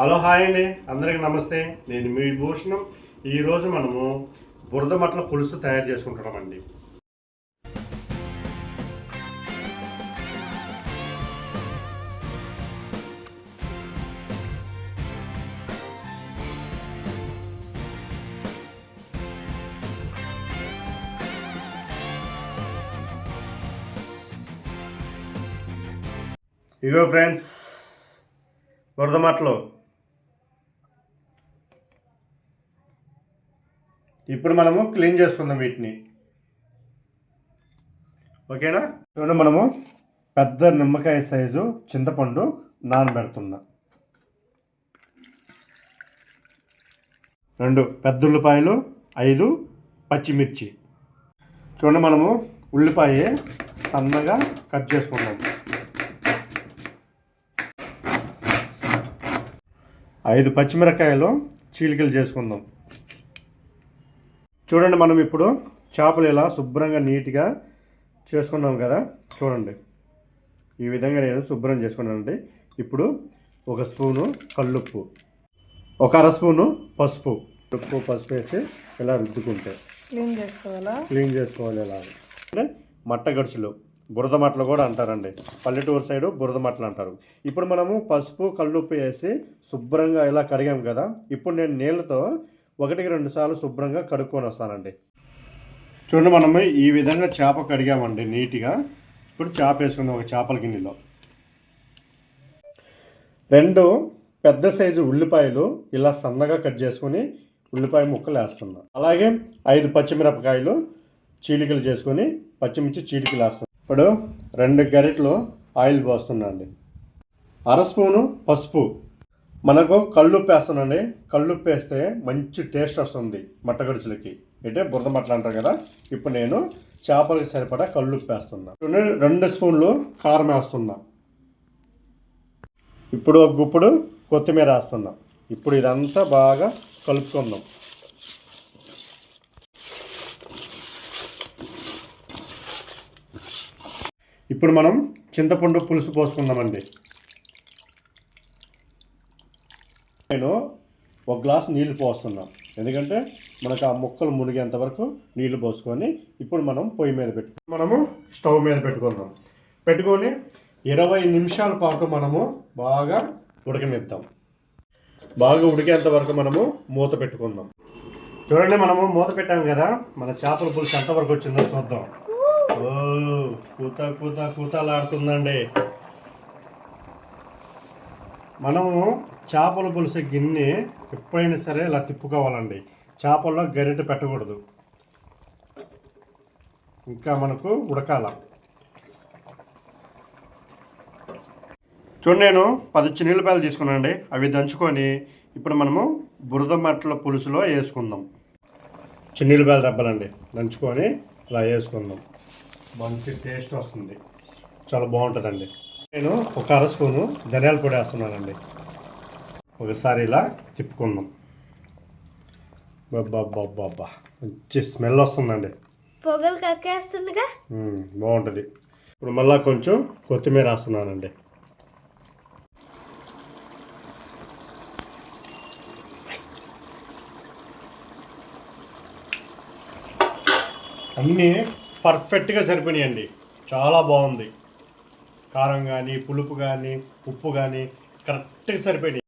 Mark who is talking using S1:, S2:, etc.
S1: Hello hi అండి. అందరికీ నమస్తే. నేను మీ భూషణం. ఈరోజు మనము బురద మట్ల పులుసు తయారు చేసుకుంటున్నామండి. ఇగో ఫ్రెండ్స్ బురద ఇప్పుడు మనము క్లీన్ చేసుకుందాం వీటిని. ఓకేనా? చూడండి మనము పెద్ద నిమ్మకాయ సైజు చింతపండు నానబెడుతున్నా. రెండు పెద్ద ఉల్లిపాయలు ఐదు పచ్చిమిర్చి. చూడండి మనము ఉల్లిపాయ సన్నగా కట్ చేసుకుందాం ఐదు పచ్చిమిరకాయలు చీలికలు చేసుకుందాం. చూడండి మనం ఇప్పుడు చేపలు ఇలా శుభ్రంగా నీట్గా చేసుకున్నాం కదా చూడండి. ఈ విధంగా నేను శుభ్రం చేసుకున్నానండి. ఇప్పుడు ఒక స్పూను కల్లుప్పు ఒక అర స్పూను పసుపు. ఉప్పు పసుపు వేసి ఇలా రుద్దుకుంటే
S2: క్లీన్ చేసుకోవాలా?
S1: క్లీన్ చేసుకోవాలి ఇలా అంటే మట్ట గడుచులు బురద మట్టలు కూడా అంటారండి. పల్లెటూరు సైడు బురద మట్టలు అంటారు. ఇప్పుడు మనము పసుపు కల్లుప్పు వేసి శుభ్రంగా ఇలా కడిగాం కదా ఇప్పుడు నేను నీళ్ళతో ఒకటికి రెండు సార్లు శుభ్రంగా కడుక్కొని వస్తానండి. చూడండి మనము ఈ విధంగా చేప కడిగామండి నీట్గా. ఇప్పుడు చేప వేసుకుందాం ఒక చేపల గిన్నెలో. రెండు పెద్ద సైజు ఉల్లిపాయలు ఇలా సన్నగా కట్ చేసుకొని ఉల్లిపాయ ముక్కలు వేస్తున్నాం. అలాగే ఐదు పచ్చిమిరపకాయలు చీలికలు చేసుకొని పచ్చిమిర్చి చీలికలు వేస్తున్నాం. ఇప్పుడు రెండు గరిటలు ఆయిల్ పోస్తున్నా అండి అర స్పూను పసుపు మనకు కళ్ళుప్పు వేస్తానండి కళ్ళుప్పు వేస్తే మంచి టేస్ట్ వస్తుంది మట్టగడుచులకి. అంటే బురద మట్టలు అంటారు కదా ఇప్పుడు నేను చేపలకి సరిపడా కళ్ళుప్పు వేస్తున్నా రెండు స్పూన్లు కారం వేస్తున్నా. ఇప్పుడు ఒక గుప్పుడు కొత్తిమీర వేస్తున్నా. ఇప్పుడు ఇదంతా బాగా కలుపుకుందాం. ఇప్పుడు మనం చింతపండు పులుసు పోసుకుందామండి. నేను ఒక గ్లాస్ నీళ్ళు పోస్తున్నాం. ఎందుకంటే మనకు ఆ ముక్కలు మునిగేంత వరకు నీళ్ళు పోసుకొని ఇప్పుడు మనం పొయ్యి మీద పెట్టు మనము స్టవ్ మీద పెట్టుకుందాం. పెట్టుకొని ఇరవై నిమిషాల పాటు మనము బాగా ఉడకనిద్దాం. బాగా ఉడికేంత వరకు మనము మూత పెట్టుకుందాం. చూడండి మనము మూత పెట్టాం కదా మన చేపల పులుసు ఎంతవరకు వచ్చిందో చూద్దాం. ఓ కూత కూత కూతలాడుతుందండి. మనము చేపల పులుసు గిన్నె ఎప్పుడైనా సరే ఇలా తిప్పుకోవాలండి. చేపల్లో గరిట పెట్టకూడదు. ఇంకా మనకు ఉడకాల. చూడండి నేను పది చిన్నపాయలు తీసుకున్నానండి. అవి దంచుకొని ఇప్పుడు మనము బురద మట్టల పులుసులో వేసుకుందాం. చిన్నపాయలు రబ్బలండి దంచుకొని ఇలా వేసుకుందాం. మంచి టేస్ట్ వస్తుంది. చాలా బాగుంటుందండి. నేను ఒక అర స్పూను ధనియాల పొడి వేస్తున్నానండి. ఒకసారి ఇలా తిప్పుకుందాం. బాబ్బా మంచి స్మెల్ వస్తుందండి.
S2: పొగలు కక్కేస్తుందిగా?
S1: బాగుంటుంది. ఇప్పుడు మళ్ళీ కొంచెం కొత్తిమీర వేస్తున్నానండి. అన్నీ పర్ఫెక్ట్గా సరిపోయినాయండి. చాలా బాగుంది. కారం కానీ పులుపు కానీ ఉప్పు కానీ కరెక్ట్గా సరిపోయినాయి.